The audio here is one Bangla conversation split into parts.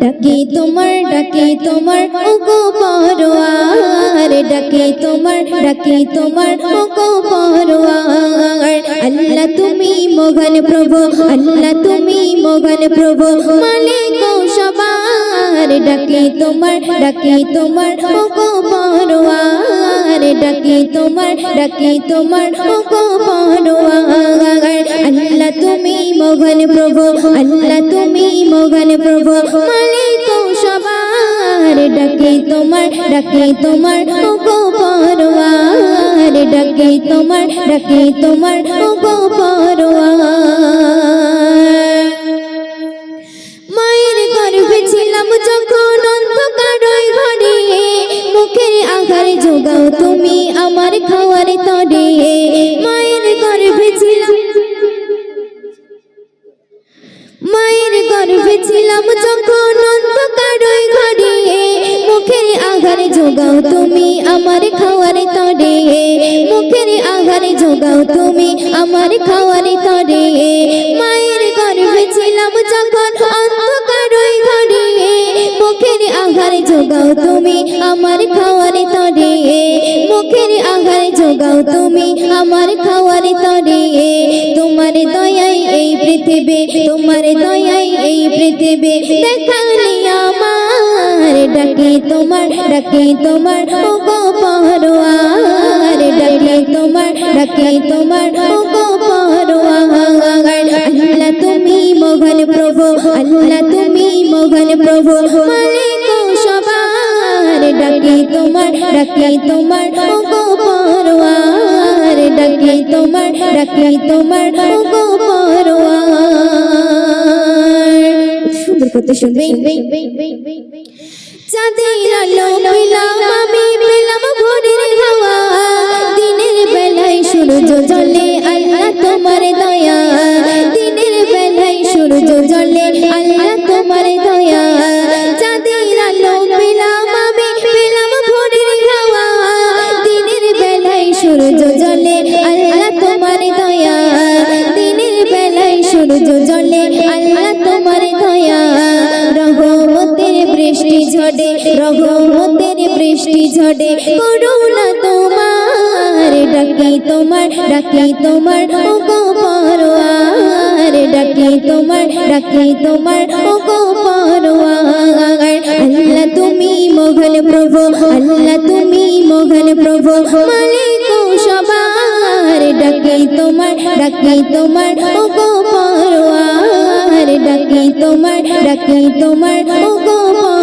ডাকে তোমার ডাকে তোমার, ওগো পরোয়ার। ডাকে তোমার ডাকে তোমার, ওগো পরোয়ার। আল্লাহ তুমি মোগল প্রভু, আল্লাহ তুমি মোগল প্রভু, মালিক সবার। ডাকে তোমার ডাকে তোমার, ওগো পরোয়ার। ডাকে তোমার ডাকে তোমার ওগো পরোয়ার আল্লাহ তুমি মোগন প্রভু, আল্লাহ তুমি মোগন প্রভু। মালিক সবার, ডাকে তোমার ডাকে তোমার ওগো পরোয়ার ডাকে তোমার ডাকে তোমার ওগো যোগাও তুমি আমার খাওয়ার তরে। মুখের আঘার যোগাও তুমি আমার খাওয়ার তরে। মায়ের গর্ভে ছিলাম যখন অন্ধকার ঘরে। মুখের আঘার যোগাও তুমি আমার খাওয়ার তরে। মুখের আঘার যোগাও তুমি আমার খাওয়ার তরে। তোমার দয়াই এই পৃথিবী, তোমার দয়াই এই পৃথিবী। দেখালি আমার ডাকে, তোমার ডাকে, তোমার, ওগো পরোয়ার ডাকে, তোমার ডাকে, তোমার, ওগো পরোয়ার আল্লাহ তুমি মোগন প্রভু, আল্লাহ তুমি মোগন প্রভু, মালিক সবার। ডাকে, তোমার ডাকে, তোমার, ওগো পরোয়ার ডাকে, তোমার ডাকে, তোমার, ওগো পরোয়ার সুন্দর করতে শুনবে চাঁদের আলো পেলাম আমি পেলাম ভোরের হাওয়া। দিনের বেলায় সূর্য জ্বলে আল্লাহ তোমার দয়া। দিনের বেলায় সূর্য জ্বলে আল্লাহ তোমার দয়া। চাঁদের আলো পেলাম আমি পেলাম ভোরের হাওয়া। দিনের বেলায় সূর্য জ্বলে আল্লাহ তোমার দয়া। দিনের বেলায় সূর্য বৃষ্টি ঝড়ে রহমতের বৃষ্টি ঝড়ে করুণা তোমার, ডাকি তোমার ডাকি তোমার পরোয়ার, ডাকি তোমার ডাকি তোমার পরোয়ার। আল্লাহ তুমি মোঘল প্রভু, আল্লাহ তুমি মোঘল প্রভু, মালিক সবার। ডাকি তোমার ডাকি তোমার পরোয়ার, ডাকি তোমার ডাকি তোমার কোকিল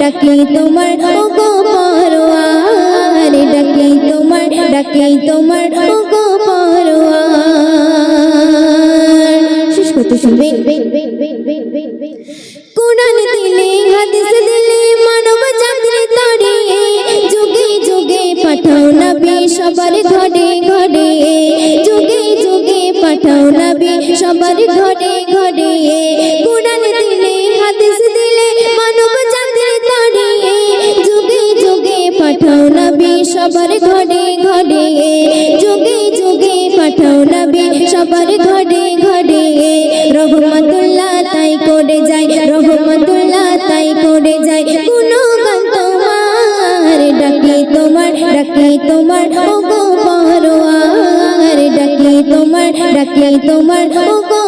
ডাকে তোমার, ওগো পরোয়ার। ডাকে তোমার ডাকে তোমার, ওগো পরোয়ার। শেষ দিলে, হাদিস দিলে, মানব জাতির তরে। যুগে যুগে পাঠাও নবী, সবার ঘরে ঘরে। যুগে যুগে পাঠাও নবী, সবার ঘরে ঘরে। কোরআন দিলে, হাদিস দিলে পাঠাও নবী, সবার ঘরে ঘরে। যুগে যুগে পাঠাও নবী, সবার ঘরে ঘরে। রহমতুল্লাহ তাই করে যায় রহমতুল্লাহ তাই করে যায় কোনো তোমার, ডাকে তোমার ডাকে তোমার, ওগো পরোয়ার। ডাকে তোমার ডাকে তোমার, ওগো পরোয়ার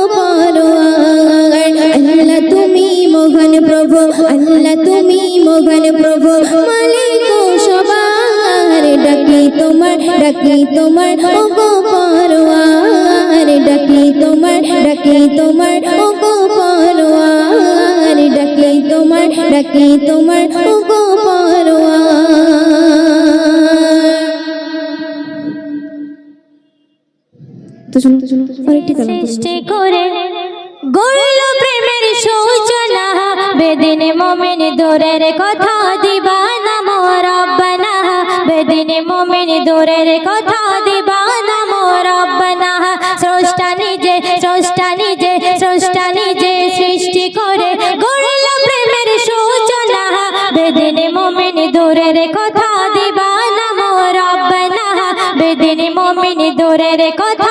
তোমার, ডাকি তোমার ও গো পরোয়ার। ডাকি তোমার ডাকি তোমার ও গো পরোয়ার। ডাকি তোমার ডাকি তোমার ও গো সৃষ্টি করে প্রেমের সূচনা। দূরের কথা দিবা। দিনে মুমিন দূরের কথা দিবানা মোর না স্রষ্টা নিজে স্রষ্টা নিজে স্রষ্টা নিজে সৃষ্টি করে বেদিন দূরের কথা মোর দূরের কথা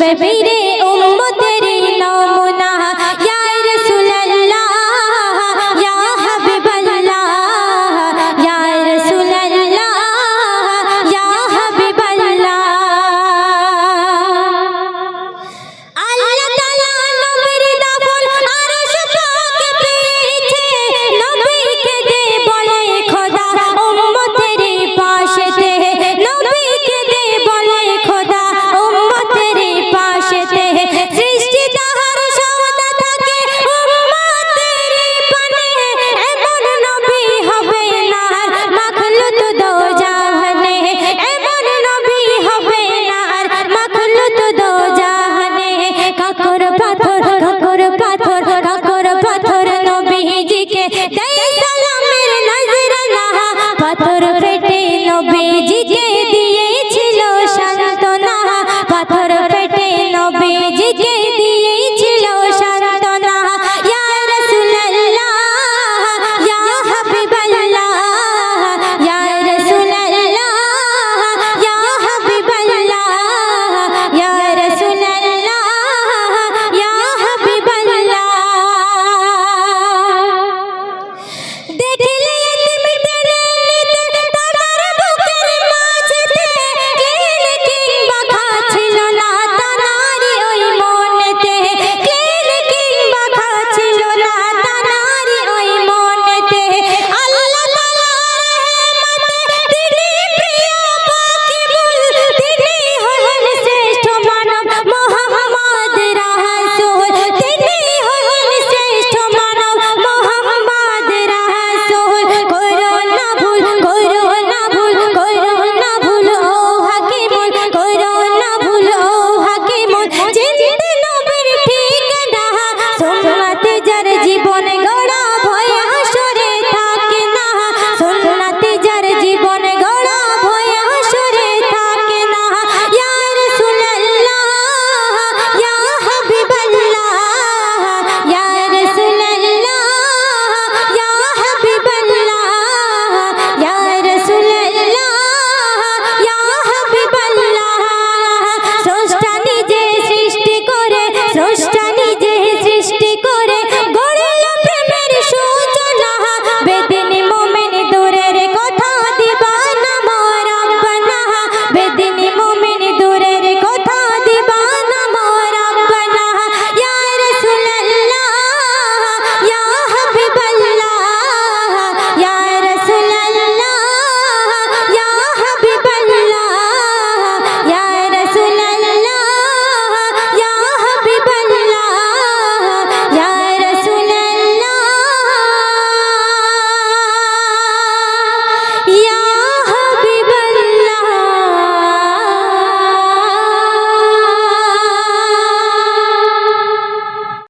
বেবিরে